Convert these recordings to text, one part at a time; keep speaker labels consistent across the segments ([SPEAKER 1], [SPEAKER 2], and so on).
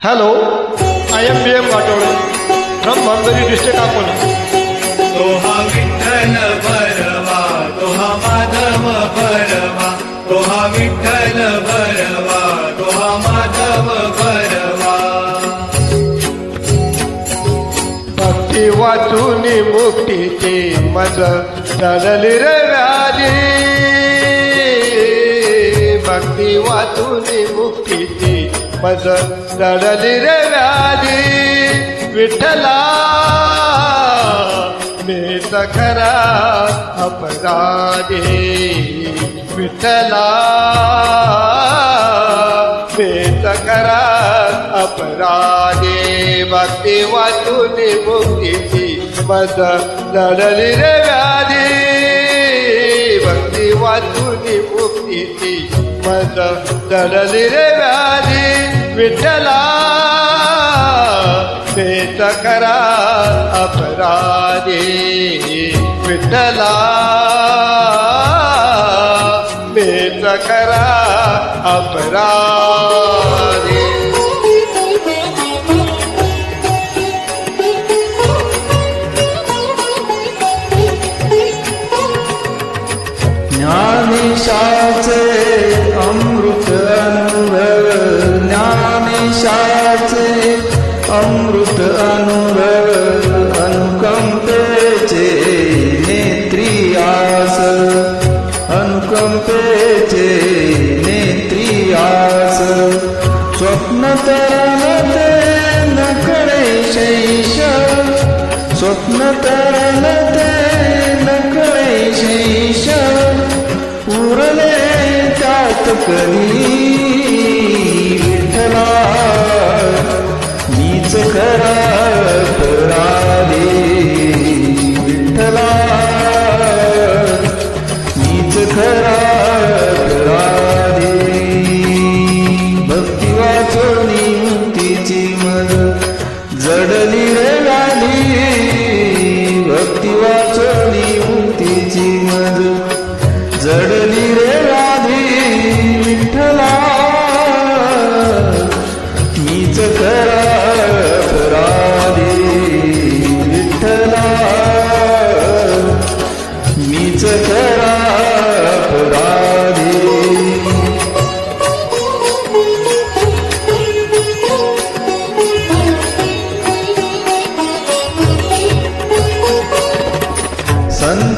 [SPEAKER 1] Hello, I am B.M. Gatode from Mamdani district Akola.
[SPEAKER 2] तो हा विठ्ठल भरवा तो हा माधव भरवा तो हा विठ्ठल भरवा तो हा माधव भरवा
[SPEAKER 1] भक्ती वाचून मुक्तीची मज चढली रे व्याधी भक्ती वाचून मुक्तीची मज चढली रे व्याधी विठ्ठला मी खरा अपराधी. विठ्ठला मी करा अपराधी. भक्ती वाचून मुक्तीची मज लढली रे व्याधी भक्ती वाचून मुक्तीची मज लढली रे व्याधी विठ्ठला पेट करा अपराधी विठ्ठला. पेट करा अपराधी.
[SPEAKER 3] ज्ञानी अमृत अमृत अनुभव अनुकंपेचे नेत्रियास अनुकंपेचे नेत्रियास स्वप्न तरलते नकळे शैशव. स्वप्न तरलते नकळे शैशव. उरले त्यात करी जडली भक्ती वाचली मुक्तीची मज जडली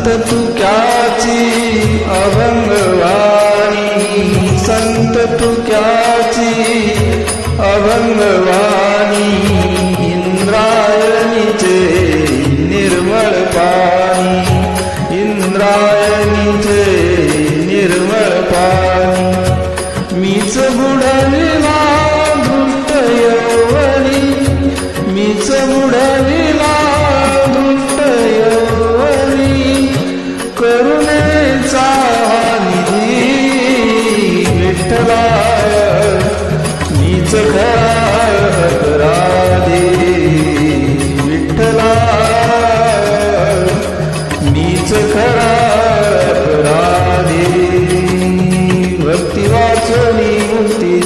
[SPEAKER 3] संत तुक्याची अभंगवाणी? संत तुक्याची अभंगवाणी?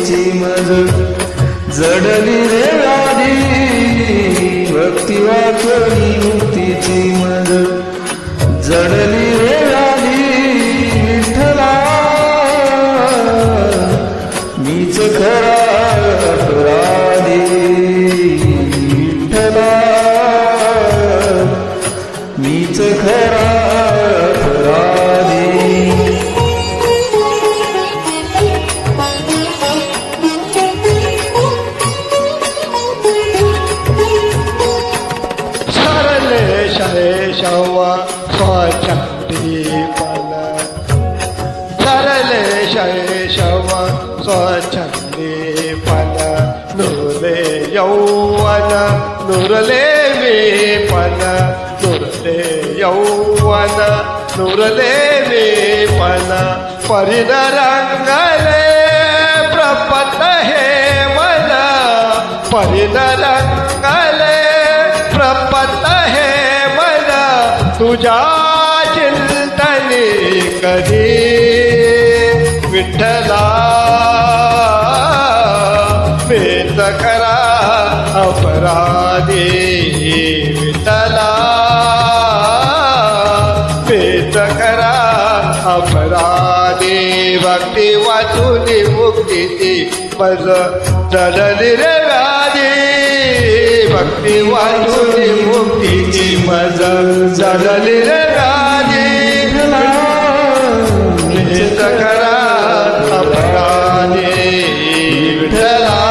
[SPEAKER 3] भक्तीची मजूर जडली रे आधी भक्ती वाचनी मुक्तीची मजूर जडली
[SPEAKER 1] सरले शैशव स्वच्छंदीपन नुरले यौवन नुरले वेपन नुरले यौवन नुरले वेपन परिण रंगले प्रपत हे मन परिण रंगले प्रपत हे मन तुझ्या चिंतनी कधी विठ्ठला पेत करा अपराधी विठ्ठला पेत करा अपराधी भक्ती वाचून मुक्तीची पद चढली रे व्याधी भक्ती वाचून मुक्तीची मज चढली रे Tell